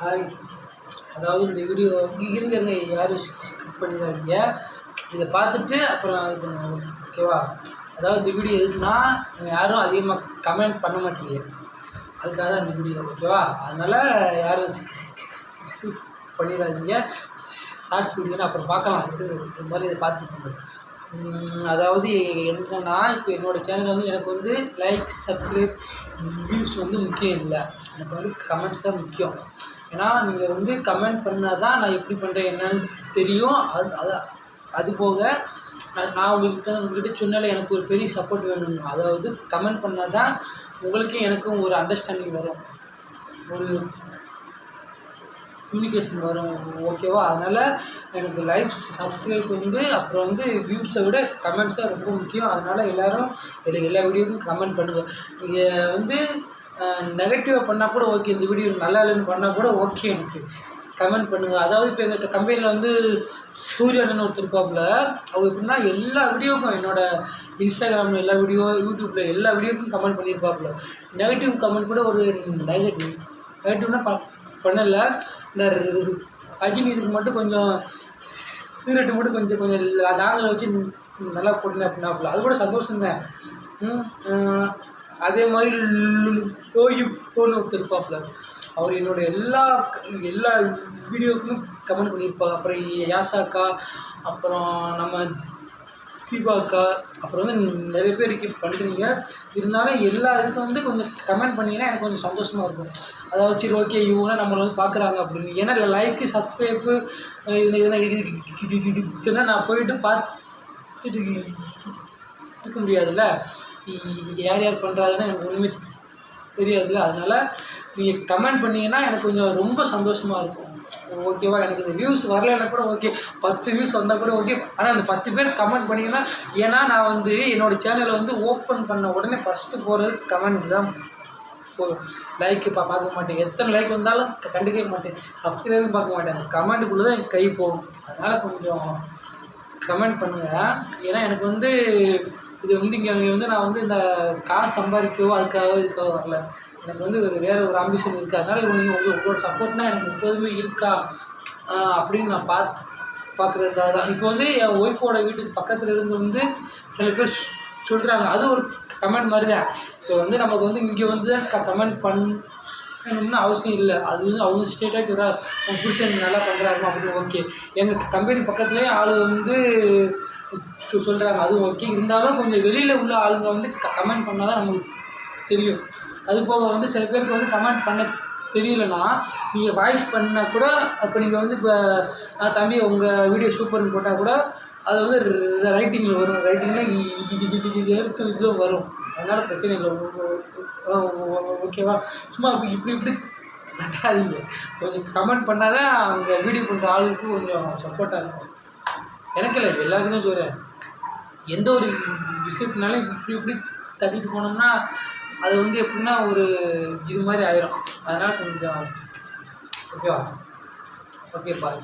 Hi. அதாவது இந்த video இருங்க இருங்க யாரும் ஸ்கிப் பண்ணிடாதீங்க. இதை பார்த்துட்டு அப்புறம் இது பண்ணுவோம் ஓகேவா அதாவது இந்த வீடியோ எதுக்குன்னா யாரும் அதிகமாக கமெண்ட் பண்ண மாட்டீங்க. அதுக்காக தான் இந்த வீடியோ ஓகேவா அதனால் யாரும் ஸ்கிப் பண்ணிடாதீங்க. ஷார்ட்ஸ் வீடியோன்னு அப்புறம் பார்க்கலாம். இது இந்த மாதிரி இதை பார்த்துட்டு அதாவது என்னன்னா இப்போ என்னோடய சேனல் வந்து எனக்கு வந்து லைக் சப்ஸ்கிரைப் வியூஸ் வந்து முக்கியம் இல்லை. எனக்கு வந்து கமெண்ட்ஸ் தான் முக்கியம். ஏன்னா நீங்கள் வந்து கமெண்ட் பண்ணால் தான் நான் எப்படி பண்ணுறேன் என்னன்னு தெரியும். அது அது அது போக நான் உங்கள்கிட்ட உங்கள்கிட்ட சொன்னால எனக்கு ஒரு பெரிய சப்போர்ட் வேணும் அதாவது கமெண்ட் பண்ணால் தான் உங்களுக்கும் எனக்கும் ஒரு அண்டர்ஸ்டாண்டிங் வரும். ஒரு கம்யூனிகேஷன் வரும். ஓகேவா அதனால் எனக்கு லைக் சப்ஸ்கிரைப் வந்து அப்புறம் வந்து வியூஸை விட கமெண்ட்ஸாக ரொம்ப முக்கியம். அதனால் எல்லோரும் எல்லா எல்லா வீடியோக்கும் கமெண்ட் பண்ணுங்கள் நீங்கள் வந்து நெகட்டிவாக பண்ணால் கூட ஓகே இந்த வீடியோ நல்லா இல்லைன்னு பண்ணால் கூட ஓகே எனக்கு. கமெண்ட் பண்ணுங்கள் அதாவது இப்போ எங்கள் கம்பெனியில் வந்து சூரியன் ஒருத்தர் இருப்பாப்புல அவர் எப்படின்னா எல்லா வீடியோக்கும் என்னோட இன்ஸ்டாகிராமில் எல்லா வீடியோ யூடியூப்பில் எல்லா வீடியோக்கும் கமெண்ட் பண்ணியிருப்பாப்புல நெகட்டிவ் கமெண்ட் கூட ஒரு நெகட்டிவ் நெகட்டிவ்னா ப பண்ணலை. இந்த அஜினி இதுக்கு மட்டும் கொஞ்சம் சீரட்டு மட்டும் கொஞ்சம் கொஞ்சம் நாங்களை வச்சு நல்லா போட்டுனேன் அப்படின்னாப்புல. அது கூட சந்தோஷம் தான் அதே மாதிரி லோகி போன்னு ஒருத்தர் இருப்பாப்புல அவர் என்னோட எல்லா எல்லா வீடியோக்குமே கமெண்ட் பண்ணியிருப்பாங்க அப்புறம் யாசாக்கா அப்புறம் நம்ம தீபாக்கா அப்புறம் வந்து நிறைய பேர் பண்ணுறீங்க இருந்தாலும் எல்லா இதுக்கும் வந்து கொஞ்சம் கமெண்ட் பண்ணிங்கன்னா எனக்கு கொஞ்சம் சந்தோஷமாக இருக்கும். அதாவது சரி ஓகே இவங்களாம் நம்மளை வந்து பார்க்குறாங்க அப்படின்னு. ஏன்னா லைக்கு சப்ஸ்கிரைப்பு இதெல்லாம் இது நான் போயிட்டு பார்த்துட்டு இருக்க முடியாதுல்ல. யார் யார் பண்ணுறாங்கன்னு எனக்கு ஒன்றுமே தெரியாதுல்ல. அதனால் நீங்கள் கமெண்ட் பண்ணீங்கன்னா எனக்கு கொஞ்சம் ரொம்ப சந்தோஷமாக இருக்கும். ஓகேவா? எனக்கு இந்த வியூஸ் வரலைன்னா கூட ஓகே. பத்து வியூஸ் வந்தால் கூட ஓகே. ஆனால் அந்த பத்து பேர் கமெண்ட் பண்ணிங்கன்னா ஏன்னா நான் வந்து என்னோடய சேனலை வந்து ஓப்பன் பண்ண உடனே ஃபஸ்ட்டு போகிறது கமெண்ட் தான். போதும். லைக்கு பா பார்க்க மாட்டேன். எத்தனை லைக் வந்தாலும் கண்டுக்கவே மாட்டேன். சப்ஸ்கிரைபும் பார்க்க மாட்டேன். கமெண்ட்டுக்குள்ளே தான் என் கை போகும். அதனால் கொஞ்சம் கமெண்ட் பண்ணுங்கள் ஏன்னா எனக்கு வந்து இது வந்து இங்கே வந்து நான் வந்து இந்த காசு சம்பாதிக்கவோ அதுக்காக இருக்கவோ வரல. எனக்கு வந்து ஒரு வேறு ஒரு ஆம்பிஷன் இருக்குது அதனால் நீங்கள் உங்கள் உங்களோட சப்போர்ட்னா எனக்கு எப்போதுமே இருக்கா? அப்படின்னு நான் பார்த்து பார்க்குறதுக்காக தான். இப்போ வந்து என் ஒய்ஃபோட வீட்டுக்கு பக்கத்தில் இருந்து வந்து சில பேர் சொல்கிறாங்க அது ஒரு கமெண்ட் மாதிரி தான். இப்போ வந்து நமக்கு வந்து இங்கே வந்து தான் க கமெண்ட் பண்ணணும்னு அவசியம் இல்லை. அது வந்து அவங்க ஸ்டேட்டாக சொல்கிறாங்க உன் புருஷன் நல்லா பண்ணுறாருமா அப்படின்னு ஓகே எங்கள் கம்பெனி பக்கத்துலேயே ஆள் வந்து சொல்கிறாங்க அதுவும் ஓகே. இருந்தாலும் கொஞ்சம் வெளியில் உள்ள ஆளுங்க வந்து கமெண்ட் பண்ணால் தான் நமக்கு தெரியும். அது போக வந்து சில பேருக்கு வந்து கமெண்ட் பண்ண தெரியலனா நீங்கள் வாய்ஸ் பண்ணால் கூட இப்போ நீங்கள் வந்து இப்போ தம்பி உங்கள் வீடியோ சூப்பர்னு போட்டால் கூட அது வந்து ரைட்டிங்கில் வரும். ரைட்டிங்கில் எடுத்து இதில் வரும். அதனால் பிரச்சனை இல்லை. ஓகேவா சும்மா இப்படி இப்படி இப்படி தட்டாதீங்க கொஞ்சம் கமெண்ட் பண்ணால் தான் அவங்க வீடியோ பண்ணுற ஆளுக்கு கொஞ்சம் சப்போர்ட்டாக இருக்கும். எனக்கு இல்லை எல்லாருக்கும் தான் சொல்கிறேன் எந்த ஒரு விஷயத்தினாலும் இப்படி இப்படி தட்டிட்டு போனோம்னா அது வந்து எப்படின்னா ஒரு இது மாதிரி ஆயிரும். அதனால் கொஞ்சம் ஓகேவா ஓகே பாய்